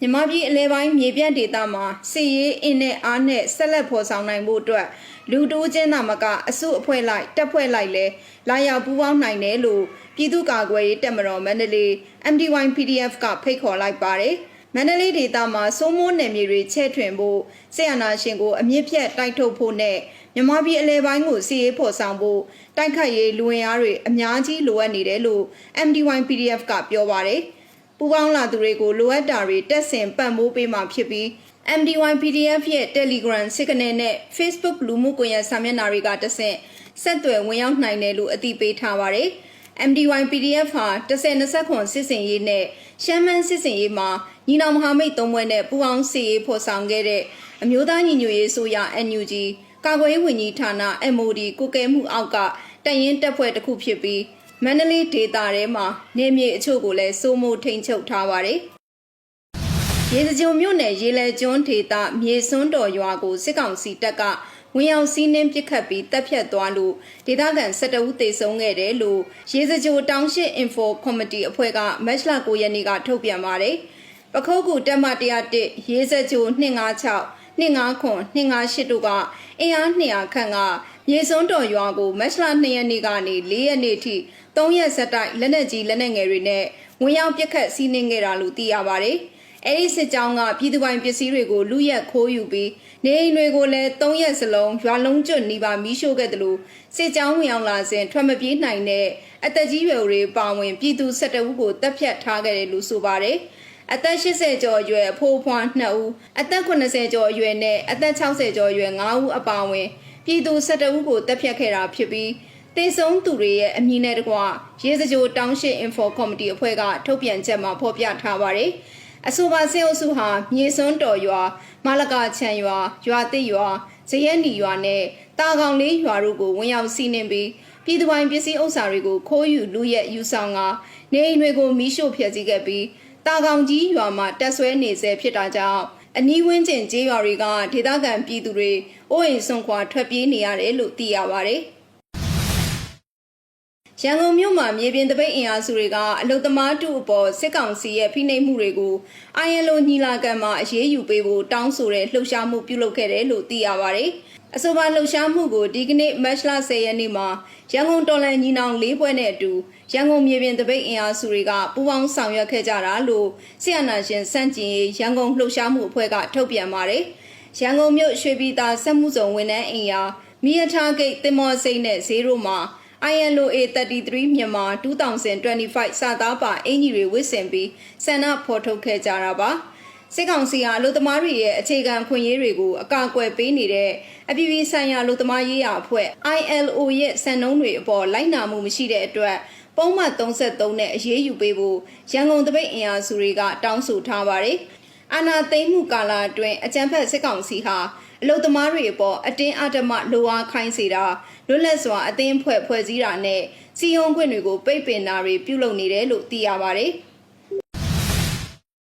မြန်မာပြည်အလဲပိုင်းမြေပြန့်ဒေသမှာစစ်ရေးအင်းနဲ့အားနဲ့ဆက်လက်ဖော်ဆောင်နိုင်ဖို့အတွက်လူတိုးချင်းသာမကအစုအဖွဲ့လိုက်တက်ဖွဲ့လိုက်လဲလာရောက်ပူးပေါင်းနိုင်တယ်လို့ပြည်သူ့ကာကွယ်ရေးတပ်မတော်မန္တလေး MDY PDF ကဖိတ်ခေါ်လိုက်ပါတယ်မန္တလေးဒေသမှာစိုးမိုးနယ်မြေတွေချဲ့ထွင်ဖို့ဆီယနာရှင်ကိုအမြင့်ဖြတ်တိုက်ထုတ်ဖို့နဲ့မြန်မာပြည်အလဲပိုင်းကိုစီရေးဖော်ဆောင်ဖို့တိုက်ခတ်ရေးလူဝင်အားတွေအများကြီးလိုအပ်နေတယ်လို့ MDY PDF ကပြောပါတယ် ပူပေါင်းလာသူတွေကိုလိုအပ်တာတွေတက်ဆင်ပံ့ပိုးပေးမှာဖြစ်ပြီး MDY PDF ရဲ့ Telegram စစ်ကနေနဲ့ Facebook လူမှုကွန်ရက်စာမျက်နှာတွေကတဆင့်ဆက်သွယ်ဝင်ရောက်နိုင်တယ်လို့အသိပေးထားပါတယ်။ MDY PDF ဟာ10-20ခွန်စစ်စင်ရေးနဲ့ရှမ်းမန်းစစ်စင်ရေးမှာညီနောင်မဟာမိတ်သုံးဘွဲ့နဲ့ပူးပေါင်းစစ်ရေးဖော်ဆောင်ခဲ့တဲ့အမျိုးသားညီညွတ်ရေးဆိုရ NUG ကာကွယ်ရေးဝန်ကြီးဌာန MOD ကိုကဲမှုအောက်ကတရင်တပ်ဖွဲ့တစ်ခုဖြစ်ပြီး မန္တလေးဒေသထဲမှာနေမြေအချို့ကိုလည်းစိုးမိုးထိန်ချုပ်ထားပါတယ်။ရေစကြိုမြို့နယ်ရေလဲကျွန်းဒေသမြေစွန်းတော်ရွာကိုစစ်ကောင်စီတပ်ကဝင်ရောက်စီးနှင်းပစ်ခတ်ပြီးတပ်ဖြတ်သွားလို့ဒေသခံ12ဦးသေဆုံးခဲ့တယ်လို့ရေစကြိုတောင်ရှိ Info Committee အဖွဲ့ကမတ်လ9ရက်နေ့ကထုတ်ပြန်ပါတယ်။ပခုတ်ကူတက်မ101ရေစကြို256 259ခွန်258တို့ကအင်အား200ခန့်က မြေစွန်းတော်ရွာကိုမတ်လ2ရက်နေ့ကနေ4ရက်နေ့ထိ3ရက်ဆက်တိုက်လက်နက်ကြီးလက်နက်ငယ်တွေနဲ့ဝင်ရောက်ပစ်ခတ်စီးနှင်းခဲ့တာလို့သိရပါတယ်။အဲဒီစစ်ကြောင်းကပြည်သူပိုင်ပစ္စည်းတွေကိုလူရက်ခိုးယူပြီးနေအိမ်တွေကိုလည်း၃ရက်စလုံးရွာလုံးကျွတ်နီးပါမီးရှို့ခဲ့တယ်လို့စစ်ကြောင်းဝင်အောင်လာစဉ်ထွက်မပြေးနိုင်တဲ့အသက်ကြီးရွယ်တွေပါဝင်ပြည်သူ၁၁ဦးကိုတပ်ဖြတ်ထားခဲ့တယ်လို့ဆိုပါတယ်။အသက်80ကျော်အရွယ်အဖိုးအဖွား2ဦးအသက်80ကျော်အရွယ်နဲ့အသက်60ကျော်အရွယ်5ဦးအပါအဝင် ပြည်သူ12ဦးကိုတပ်ဖြတ်ခဲ့တာဖြစ်ပြီးတေဆုံးသူတွေရဲ့အမည်နဲ့တကွရေစကြိုတောင်းရှိ Info Committee အဖွဲ့ကထုတ်ပြန်ချက်မှာဖော်ပြထားပါတယ်။အဆိုပါစေအုပ်စုဟာမြေစွန်းတော်ရွာမလကချံရွာရွာတိရွာဇရဲနီရွာနဲ့တာကောင်လေးရွာတို့ကိုဝင်ရောက်စီးနှင်ပြီးပြည်သူပိုင်ပစ္စည်းဥစ္စာတွေကိုခိုးယူလူရက်ယူဆောင်ကနေအိမ်တွေကိုမီးရှို့ဖျက်ဆီးခဲ့ပြီးတာကောင်ကြီးရွာမှာတက်ဆွဲနေဆဲဖြစ်တာကြောင့် အနီးဝန်းကျင်ကျေးရွာတွေကဒေသခံပြည်သူတွေအိုးအိမ်ဆွန့်ခွာထွက်ပြေးနေရတယ်လို့သိရပါတယ်။ ရန်ကုန်မြို့မှာမြေပြင်တပိတ်အင်အားစုတွေကအလုတ္တမားတုအပေါ်စစ်ကောင်စီရဲ့ဖိနှိပ်မှုတွေကိုအိုင်ယလိုညီလာခံမှာအရေးယူပေးဖို့တောင်းဆိုတဲ့လှုပ်ရှားမှုပြုလုပ်ခဲ့တယ်လို့သိရပါတယ်။အဆိုပါလှုပ်ရှားမှုကိုဒီကနေ့မတ်လ10ရက်နေ့မှာရန်ကုန်တော်လန်ညီနောင်၄ဘွဲ့နဲ့အတူရန်ကုန်မြေပြင်တပိတ်အင်အားစုတွေကပူးပေါင်းဆောင်ရွက်ခဲ့ကြတာလို့ဆီယနာရှင်စန့်ကျင်ရေးရန်ကုန်လှုပ်ရှားမှုအဖွဲ့ကထုတ်ပြန်ပါတယ်။ရန်ကုန်မြို့ရွှေပြည်သာစက်မှုဇုံဝန်ထမ်းအိမ်ယာမီယထားဂိတ်တင်မောစိတ်နဲ့ဈေးတို့မှာ ILO A33 မြန်မာ2025စာသားပါအင်ကြီးတွေဝစ်ဆင်ပြီးဆန္ဒဖော်ထုတ်ခဲ့ကြတာပါစစ်ကောင်စီဟာလူသမားတွေရဲ့အခြေခံခွင့်ရေးတွေကိုအကာအကွယ်ပေးနေတဲ့အပြည်ပြည်ဆိုင်ရာလူသမားရေးရာအဖွဲ့ ILO ရဲ့စံနှုန်းတွေအပေါ်လိုက်နာမှုမရှိတဲ့အတွက်ပုံမှန်33နဲ့အရေးယူပေးဖို့ရန်ကုန်တပိတ်အင်အားစုတွေကတောင်းဆိုထားပါတယ် အာနာသိမ့်မှုကာလအတွင်းအကြမ်းဖက်စစ်ကောင်စီဟာအလုသမားတွေအပေါ်အတင်းအဓမ္မလိုအားခိုင်းစေတာလွတ်လပ်စွာအသင်းဖွဲ့ဖွဲ့စည်းတာနဲ့စီယုံခွင့်တွေကိုပိတ်ပင်တာတွေပြုလုပ်နေတယ်လို့သိရပါတယ်။